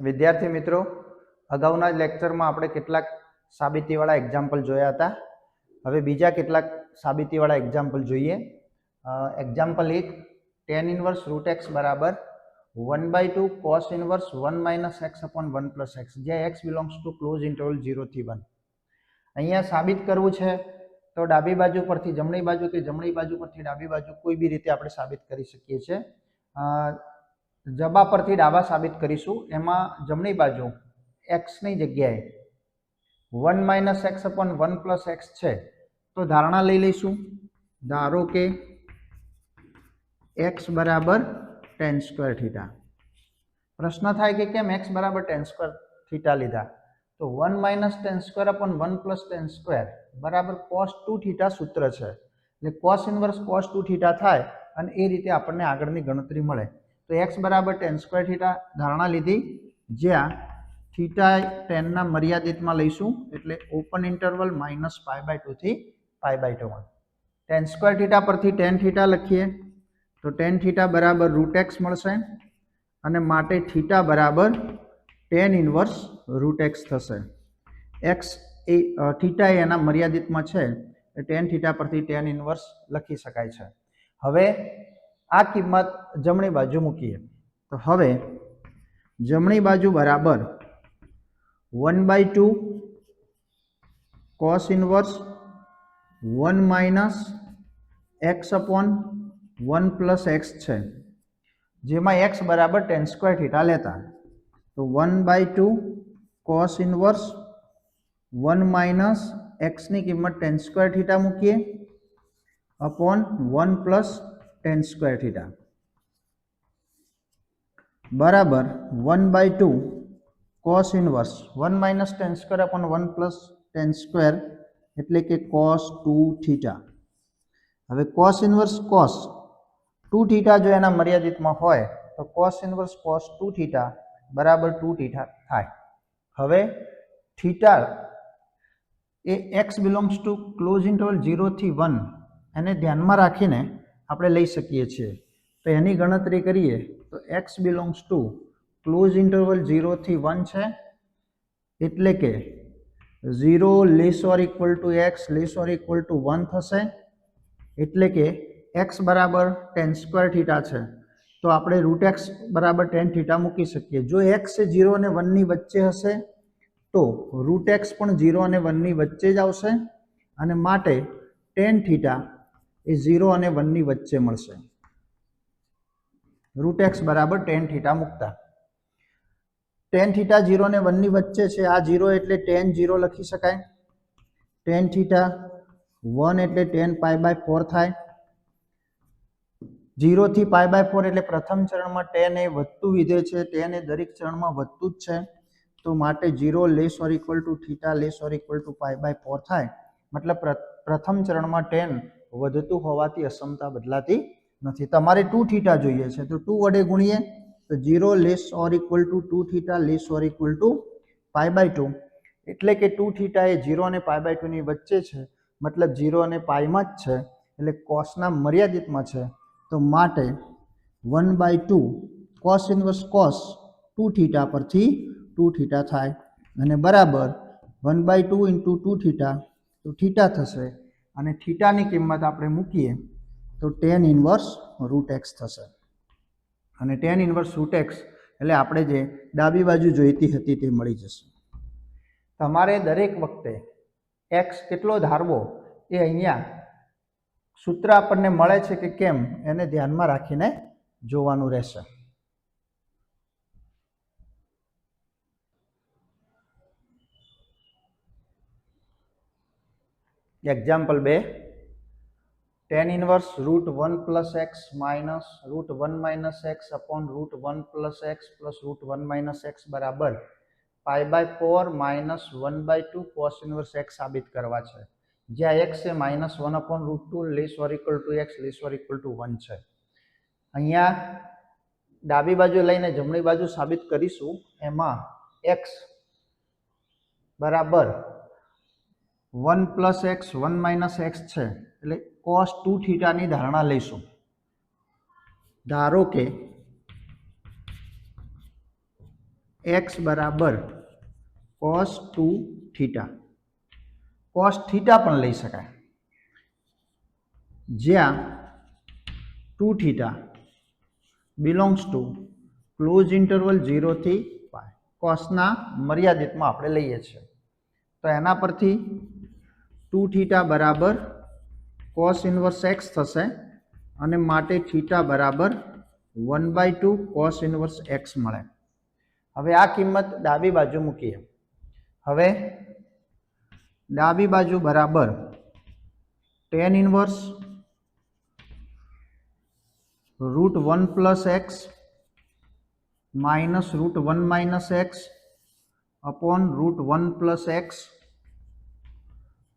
વિદ્યાર્થી મિત્રો, અગાઉના લેક્ચરમાં આપણે કેટલાક સાબિતીવાળા એક્ઝામ્પલ જોયા હતા. હવે બીજા કેટલાક સાબિતીવાળા એક્ઝામ્પલ જોઈએ. એક્ઝામ્પલ એક ટેન ઇનવર્સ રૂટ એક્સ બરાબર one by two cos inverse one minus x upon one plus x જ્યાં x belongs to close interval ઝીરોથી one અહીંયા સાબિત કરવું છે તો ડાબી બાજુ પરથી જમણી બાજુ કે જમણી બાજુ પરથી ડાબી બાજુ કોઈ બી રીતે આપણે સાબિત કરી શકીએ છીએ. જબા પરથી ડાબા સાબિત કરીશું. એમાં જમણી બાજુ એક્સની જગ્યાએ one minus x upon one plus x છે. તો ધારણા લઈ લઈશું. ધારો કે એક્સ બરાબર ટેન સ્ક્વેર થીટા પ્રશ્ન થાય કે કેમ એક્સ બરાબર ટેન સ્ક્વેર થીટા લીધા? તો one minus tan square upon one plus tan square બરાબર કોસ ટુ થીટા સૂત્ર છે. એટલે cos inverse cos two theta થાય અને એ રીતે આપણને આગળની ગણતરી મળે. તો એક્સ બરાબર ટેન સ્ક્વેર થીટા ધારણા લીધી. જ્યાં થીટા ટેનના મર્યાદિતમાં લઈશું, એટલે open interval minus pi by ટુથી pi by two one tan square theta પરથી ટેન થીટા લખીએ, તો ટેન થીટા બરાબર રૂટ એક્સ મળશે અને માટે થીટા બરાબર ટેન ઇન્વર્સ રૂટ એક્સ થશે. એક્સ એ થીટા એના મર્યાદિતમાં છે ટેન થીટા પરથી ટેન ઇન્વર્સ લખી શકાય છે. હવે આ કિંમત જમણી બાજુ મૂકીએ. તો હવે જમણી બાજુ બરાબર one by two cos inverse one minus x upon one plus x છે. જેમાં એક્સ બરાબર ટેન સ્ક્વેર થીટા લેતા. તો one by two cos inverse one minus એક્સની કિંમત ટેન સ્ક્વેર થીટા મૂકીએ. Upon one plus tan square theta બરાબર one by two cos inverse one minus tan square upon one plus tan square એટલે કે cos two theta હવે cos inverse cos two theta જો એના મર્યાદિતમાં હોય, તો cos inverse cos two theta બરાબર ટુ થીટા થાય. હવે theta A x belongs to close interval ઝીરોથી one એને ધ્યાનમાં રાખીને આપણે લઈ શકીએ છીએ. તો એની ગણતરી કરીએ, તો x belongs to close interval ઝીરોથી one છે. એટલે કે zero less or equal to x less or equal to one થશે. એટલે કે એક્સ બરાબર ટેન સ્ક્વેર થીટા છે. તો આપણે રૂટ એક્સ બરાબર ટેન થીટા મૂકી શકીએ. જો એક્સ ઝીરો અને વનની વચ્ચે હશે, તો રૂટ એક્સ પણ ઝીરો અને વનની વચ્ચે જ આવશે. અને માટે ટેન થીટા એ ઝીરો અને વનની વચ્ચે મળશે. રૂટ એક્સ બરાબર ટેન થીટા મૂકતા. ટેન થીટા ઝીરો અને વનની વચ્ચે છે. આ ઝીરો એટલે ટેન ઝીરો લખી શકાય. ટેન થીટા વન એટલે ટેન પાય બાય ફોર થાય. ઝીરોથી પાય બાય ફોર એટલે પ્રથમ ચરણમાં ટેન એ વધતું વિધે છે. ટેન એ દરેક ચરણમાં વધતું જ છે. તો માટે zero less or equal to theta less or equal to pi by four થાય. મતલબ પ્રથમ ચરણમાં ટેન વધતું હોવાથી અસમતા બદલાતી નથી. તમારે ટુ થીટા જોઈએ છે. તો ટુ વડે ગુણીએ તો zero less or equal to two theta less or equal to pi by two એટલે કે ટુ થીટા એ ઝીરો અને પાય બાય ટુની વચ્ચે છે. મતલબ ઝીરો અને પાયમાં જ છે. એટલે કોસના મર્યાદિતમાં છે. તો માટે one by two cos inverse cos two theta પરથી ટુ થીટા થાય. અને બરાબર one by two into two theta તો થીટા થશે. અને થીટાની કિંમત આપણે મૂકીએ, તો ટેન ઇન્વર્સ રૂટ એક્સ થશે. અને ટેન ઇન્વર્સ રૂટ એક્સ એટલે આપણે જે ડાબી બાજુ જોઈતી હતી તે મળી જશે. તમારે દરેક વખતે એક્સ કેટલો ધારવો એ અહીંયા સૂત્ર આપણને મળે છે કે કેમ, એને ધ્યાનમાં રાખીને જોવાનું રહેશે. એક્ઝામ્પલ બે. Tan inverse root one plus x minus root one minus x upon root one plus x plus root one minus x બરાબર pi by four minus one by two cos inverse x સાબિત કરવા છે. જ્યાં x A minus one upon root two less or equal to x less or equal to one છે. અહીંયા ડાબી બાજુ લઈને જમણી બાજુ સાબિત કરીશું. એમાં એક્સ બરાબર one plus x, one minus x છે. એટલે કોસ ટુ થીટાની ધારણા લઈશું. ધારો કે એક્સ બરાબર cos two theta cos theta પણ લઈ શકાય. જ્યાં two theta belongs to close interval ઝીરોથી pi કોસના મર્યાદિતમાં આપણે લઈએ છીએ. તો એના પરથી ટુ થીટા બરાબર કોસ ઇન્વર્સ એક્સ થશે અને માટે થીટા બરાબર one by two cos inverse x મળે. હવે આ કિંમત ડાબી બાજુ મૂકીએ. હવે ડાબી બાજુ બરાબર tan inverse root one plus x minus root one minus x upon root one plus x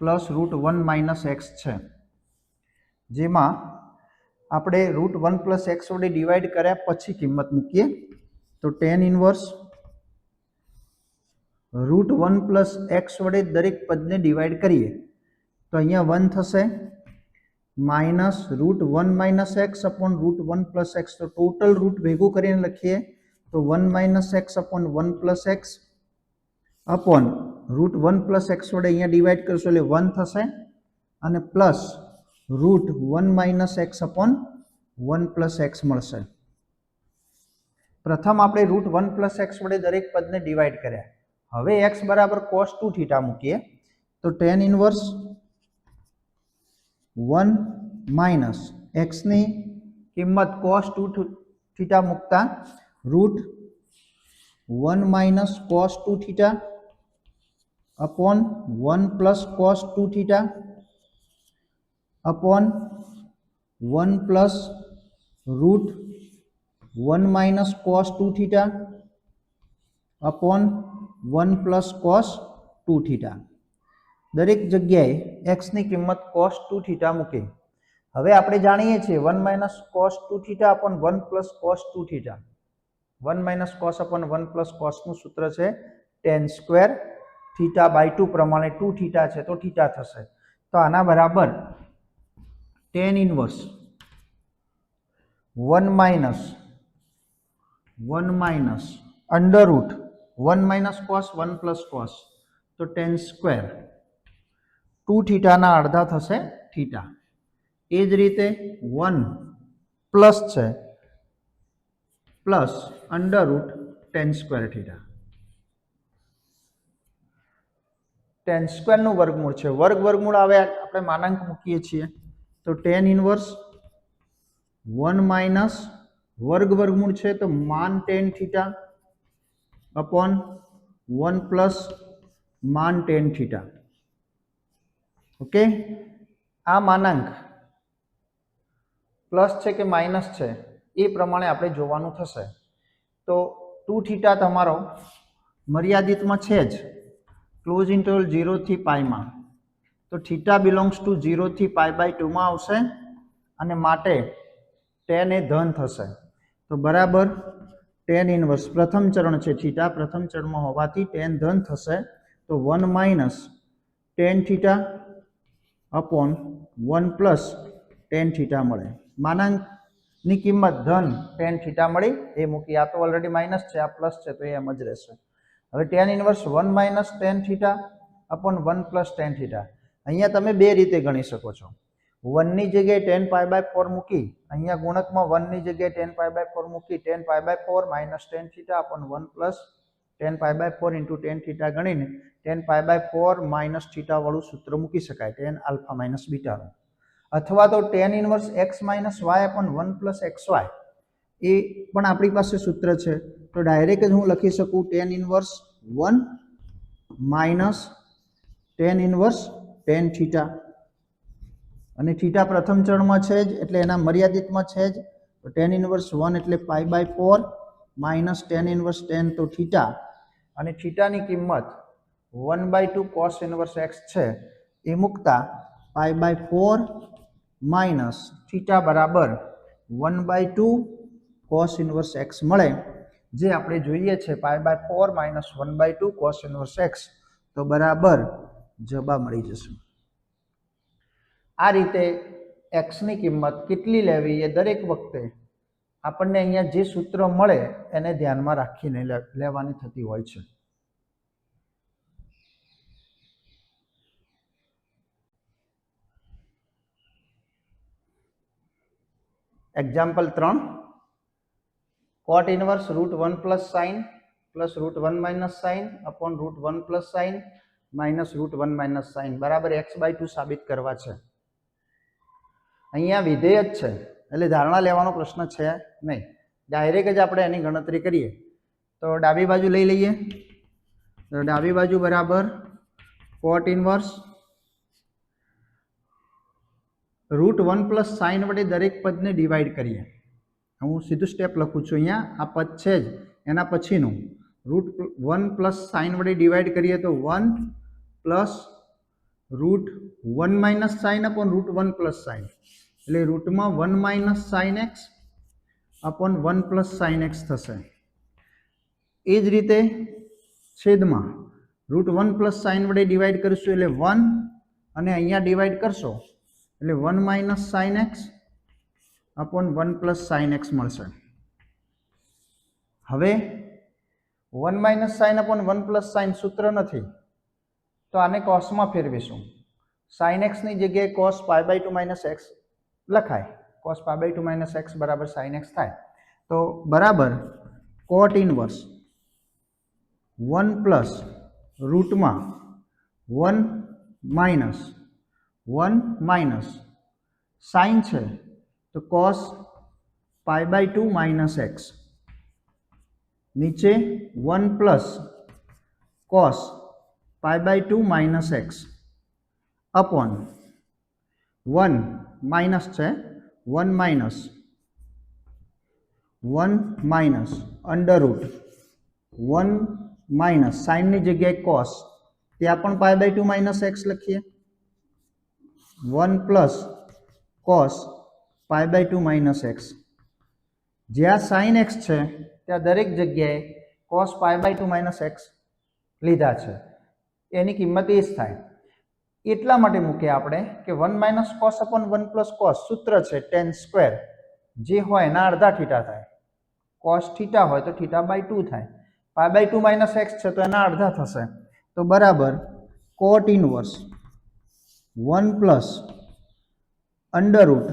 plus root one minus x છે. જેમાં આપણે રૂટ વન પ્લસ એક્સ વડે ડિવાઈડ કર્યા પછી કિંમત મૂકીએ. તો tan inverse root one plus x વડે દરેક પદને ડિવાઈડ કરીએ. તો અહીંયા વન થશે. Minus root one minus x upon root one plus x. તો ટોટલ રૂટ ભેગું કરીને લખીએ. તો one minus x upon one plus x upon root one plus x વડે અહીંયા ડિવાઈડ કરશો એટલે વન થશે અને plus root one minus x upon one plus x મળશે. પ્રથમ આપણે રૂટ વન પ્લસ એક્સ વડે દરેક પદને ડિવાઈડ કર્યા. હવે એક્સ બરાબર કોસ ટુ થીટા મૂકીએ. તો ટેન ઇન્વર્સ વન માઇનસ એક્સની કિંમત કોસ ટુ થીટા મૂકતા root one minus cos two theta upon one plus cos two theta upon one plus root one minus cos two theta upon one plus cos two theta દરેક જગ્યાએ એક્સની કિંમત cos two theta મૂકે. હવે આપણે જાણીએ છીએ one minus cos two theta upon one plus cos two theta one minus cos upon one plus કોસનું સૂત્ર છે tan square theta by two પ્રમાણે ટુ થીટા છે તો થીટા થશે. તો આના બરાબર tan inverse one minus one minus under root one minus cos one plus cos તો ટેન સ્ક્વેર ટુ થીટાના અડધા થશે થીટા એ જ રીતે વન પ્લસ છે plus under root tan square theta tan સ્ક્વેરનું વર્ગમૂળ છે. વર્ગ વર્ગમૂળ આવે આપણે માનાંક મૂકીએ છીએ. તો ટેન ઇનવર્સ વન માઇનસ વર્ગ વર્ગમૂળ છે તો માન tan theta upon one plus માન ટેન થીટા ઓકે આ માનાંક પ્લસ છે કે માઇનસ છે? એ પ્રમાણે આપણે જોવાનું થશે. તો ટુ થીટા તમારો મર્યાદિતમાં છે જ. ક્લોઝ ઇન્ટરવલ ઝીરોથી પાઈમાં તો થીટા બિલોંગ્સ ટુ ઝીરોથી પાઈ બાય ટુમાં આવશે અને માટે ટેન એ ધન થશે. તો બરાબર ટેન ઇન્વર્સ પ્રથમ ચરણ છે થીટા પ્રથમ ચરણમાં હોવાથી ટેન ધન થશે. તો one minus tan theta upon one plus tan theta મળે. માનાંકની કિંમત ધન ટેન થીટા મળી. એ મૂકી આ તો ઓલરેડી માઇનસ છે, આ પ્લસ છે, તો એ એમ જ રહેશે. હવે tan inverse one minus tan theta upon one plus tan theta અહીંયા તમે બે રીતે ગણી શકો છો. વનની જગ્યાએ ટેન પાય બાય ફોર મૂકી, અહીંયા ગુણકમાં વનની જગ્યાએ ટેન પાય બાય ફોર મૂકી tan pi by four minus tan theta upon one plus tan pi by four into tan theta ગણીને tan pi by four minus થીટાવાળું સૂત્ર મૂકી શકાય ટેન આલ્ફા માઇનસ બીટાનું અથવા તો tan inverse x minus y upon one plus x y એ પણ આપણી પાસે સૂત્ર છે. તો ડાયરેક્ટ જ હું લખી શકું tan inverse one minus tan inverse tan theta અને થીટા પ્રથમ ચરણમાં છે જ, એટલે એના મર્યાદિતમાં છે જ. તો ટેન ઇનવર્સ વન એટલે pi by four minus tan inverse tan તો થીટા અને થીટાની કિંમત one by two cos inverse x છે, એ મૂકતા pi by four minus theta બરાબર one by two cos inverse x મળે. જે આપણે જોઈએ છે pi by four minus one by two cos inverse x તો બરાબર જવાબ મળી જશે. આ રીતે એક્સની કિંમત કેટલી લેવી એ દરેક વખતે આપણને અહીંયા જે સૂત્ર મળે એને ધ્યાનમાં રાખીને લેવાની થતી હોય છે. એક્ઝામ્પલ ત્રણ. Cot inverse root one plus sine plus root one minus sine upon root one plus sine minus root one minus sine બરાબર એક્સ બાય ટુ સાબિત કરવા છે. અહીંયા વિધેય જ છે. એટલે ધારણા લેવાનો પ્રશ્ન છે નહીં. ડાયરેક્ટ જ આપણે એની ગણતરી કરીએ. તો ડાબી બાજુ લઈ લઈએ. તો ડાબી બાજુ બરાબર cot inverse root one plus sine વડે દરેક પદને ડિવાઈડ કરીએ. હું સીધું સ્ટેપ લખું છું અહીંયા. આ પદ છે જ. એના પછીનું. રૂટ વન પ્લસ સાઇન વડે ડિવાઈડ કરીએ તો one plus root one minus sine upon root one plus sine એટલે રૂટમાં one minus sine x upon one plus sine x થશે. એ જ રીતે છેદમાં રૂટ વન પ્લસ સાઇન વડે ડિવાઈડ કરીશું એટલે વન અને અહીંયા ડિવાઈડ કરશો એટલે one minus sine x upon one plus sine x મળશે. હવે one minus sine upon one plus sine સૂત્ર નથી, તો આને કોસમાં ફેરવીશું. સાઇન એક્સની જગ્યાએ cos pi by two minus x લખાય. Cos pi by two minus x બરાબર સાઇન એક્સ થાય. તો બરાબર cot inverse one plus રૂટમાં one minus one minus sine છે તો cos pi by two minus x નીચે one plus cos pi by two minus x upon one minus છે one minus one minus under root one minus સાઇનની જગ્યાએ cos ત્યાં પણ pi by two minus x લખીએ. One plus cos pi by two minus x જ્યાં sine x છે ત્યાં દરેક જગ્યાએ cos pi by two minus x લીધા છે. એની કિંમત એ જ થાય. એટલા માટે મૂકીએ આપણે કે one minus cos upon one plus cos સૂત્ર છે ટેન સ્ક્વેર જે હોય એના અડધા થીટા થાય. કોસ થીટા હોય તો થીટા બાય ટુ થાય. Pi by two minus x છે તો એના અડધા થશે. તો બરાબર cot inverse one plus under root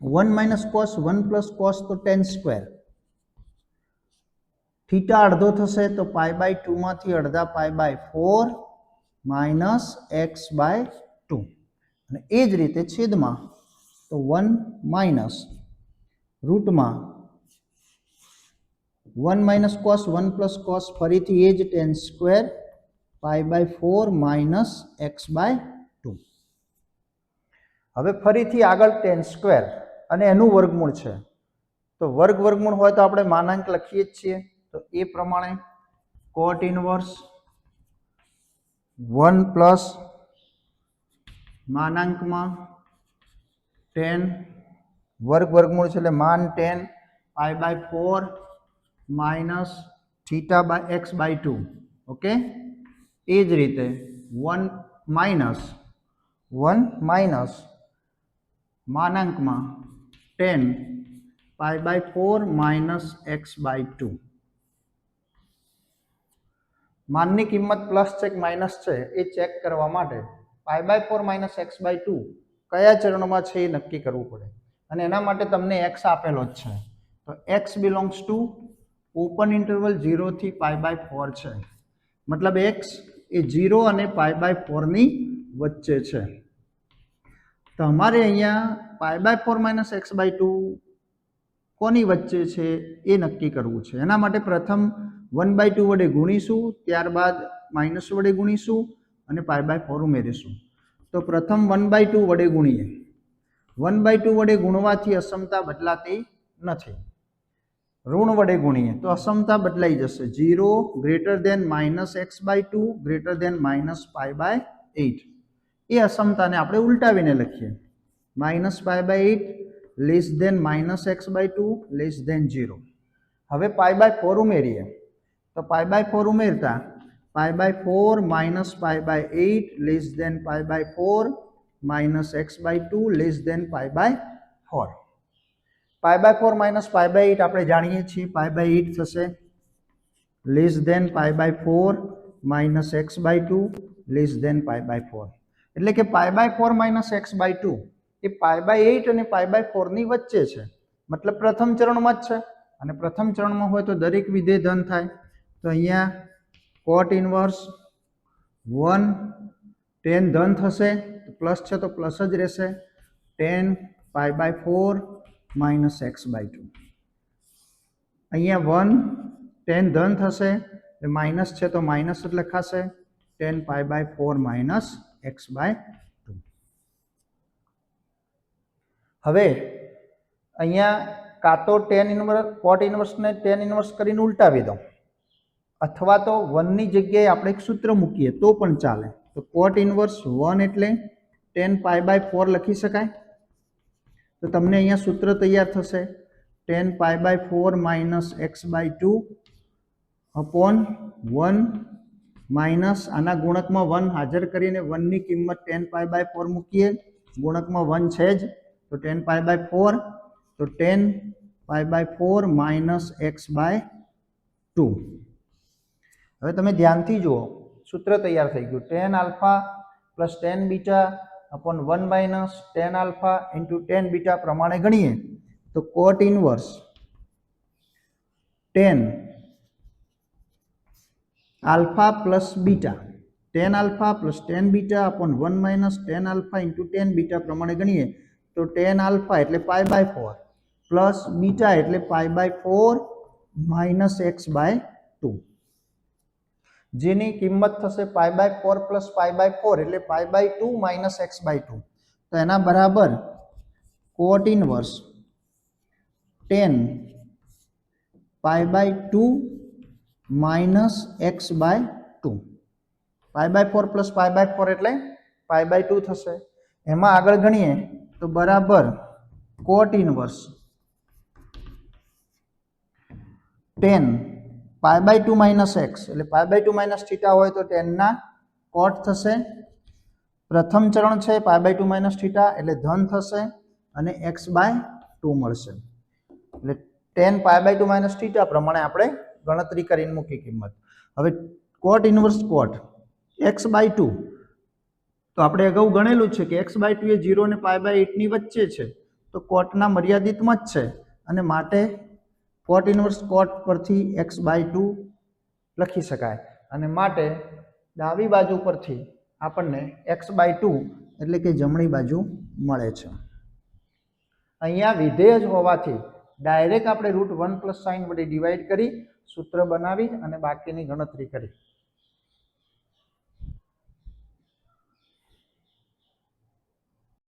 one minus cos one plus cos તો ટેન સ્ક્વેર થીટા અડધો થશે તો પાય બાય ટુમાંથી અડધા pi by four minus x by two અને એ જ રીતે છેદમાં તો one minus રૂટમાં one minus cos one plus cos ફરીથી એ જ tan square pi by four minus x by two હવે ફરીથી આગળ ટેન સ્ક્વેર અને એનું વર્ગમૂળ છે. તો વર્ગ વર્ગમૂળ હોય તો આપણે માનાંક લખીએ જ છીએ. તો એ પ્રમાણે કોટ ઇનવર્સ વન પ્લસ માનાંકમાં ટેન વર્ગ વર્ગમૂળ છે એટલે માન tan pi by four minus theta by x by two okay એ જ રીતે one minus one minus માનાંકમાં tan pi by four minus x by two માનની કિંમત પ્લસ છે કે માઇનસ છે, એ ચેક કરવા માટે pi by four minus x by two કયા ચરણમાં છે એ નક્કી કરવું પડે. અને એના માટે તમને એક્સ આપેલો જ છે. તો x belongs to open interval ઝીરોથી pi by four છે. મતલબ એક્સ એ ઝીરો અને પાય બાય ફોરની વચ્ચે છે. તો અમારે અહીંયા pi by four minus x by two કોની વચ્ચે છે એ નક્કી કરવું છે. એના માટે પ્રથમ વન બાય ટુ વડે ગુણીશું, ત્યારબાદ માઇનસ વડે ગુણીશું અને પાય બાય ફોર ઉમેરીશું. તો પ્રથમ વન બાય ટુ વડે ગુણીએ. વન બાય ટુ વડે ગુણવાથી અસમતા બદલાતી નથી. ઋણ વડે ગુણીએ. તો અસમતા બદલાઈ જશે. Zero greater than minus x by two greater than minus pi by eight એ અસમતાને આપણે ઉલટાવીને લખીએ minus pi by eight less than minus x by two less than zero હવે પાય બાય ફોર ઉમેરીએ તો પાય બાય ફોર ઉમેરતા pi by four minus pi by eight less than pi by four minus x by two less than pi by four pi by four minus pi by eight આપણે જાણીએ છીએ pi by eight થશે less than pi by four minus x by two less than pi by four એટલે કે pi by four minus x by two A pi by eight અને pi by ફોરની વચ્ચે છે. મતલબ પ્રથમ ચરણમાં જ છે. અને પ્રથમ ચરણમાં હોય તો દરેક વિધેય ધન થાય. તો અહીંયા કોટ ઇન્વર્સ વન ટેન ધન થશે. પ્લસ છે તો પ્લસ જ રહેશે. Tan pi by four minus x by two અહીંયા વન ટેન ધન થશે. માઇનસ છે તો માઇનસ જ લખાશે. Tan pi by four minus x by two હવે અહીંયા કાં તો ટેન ઇનવર્સ કોટ ઇન્વર્સને ટેન ઇન્વર્સ કરીને ઉલટાવી દો અથવા તો વનની જગ્યાએ આપણે એક સૂત્ર મૂકીએ, તો પણ ચાલે. તો કોટ ઇન્વર્સ વન એટલે ટેન પાય બાય ફોર લખી શકાય. તો તમને અહીંયા સૂત્ર તૈયાર થશે. Tan pi by four minus x by two upon one minus આના ગુણકમાં વન હાજર કરીને વનની કિંમત ટેન પાય બાય ફોર મૂકીએ. ગુણકમાં વન છે જ, તો ટેન પાય બાય ફોર, તો tan pi by four minus x by two. હવે તમે ધ્યાનથી જુઓ, સૂત્ર તૈયાર થઈ ગયું. Tan alpha plus tan beta upon one minus tan alpha into tan beta પ્રમાણે ગણીએ. તો cot inverse tan alpha plus beta tan alpha plus tan beta upon one minus tan alpha into tan beta પ્રમાણે ગણીએ તો tan alpha એટલે pi by four plus beta એટલે pi by four minus x by two જેની કિંમત થશે pi by four plus pi by four એટલે pi by two minus x by two તો એના બરાબર cot inverse tan pi by two minus x by two pi by four plus pi by four એટલે pi by two થશે. એમાં આગળ ગણીએ તો બરાબર cot inverse tan pi by two minus x એટલે pi by two minus theta હોય તો ટેનના કોટ થશે. પ્રથમ ચરણ છે pi by two minus theta એટલે ધન થશે અને એક્સ બાય ટુ મળશે. એટલે tan pi by two minus theta પ્રમાણે આપણે ગણતરી કરીને મૂકી કિંમત. હવે cot inverse cot x by two તો આપણે અગાઉ ગણેલું છે કે એક્સ બાય ટુ એ જીરો અને પાય બાય એટની વચ્ચે છે. તો કોટના મર્યાદિતમાં જ છે. અને માટે કોટ ઇન્વર્સ કોટ પરથી એક્સ બાય ટુ લખી શકાય. અને માટે ડાબી બાજુ પરથી આપણને એક્સ બાય ટુ એટલે કે જમણી બાજુ મળે છે. અહીંયા વિધેય જ હોવાથી ડાયરેક્ટ આપણે રૂટ વન પ્લસ સાઇન વડે ડિવાઈડ કરી સૂત્ર બનાવી અને બાકીની ગણતરી કરી.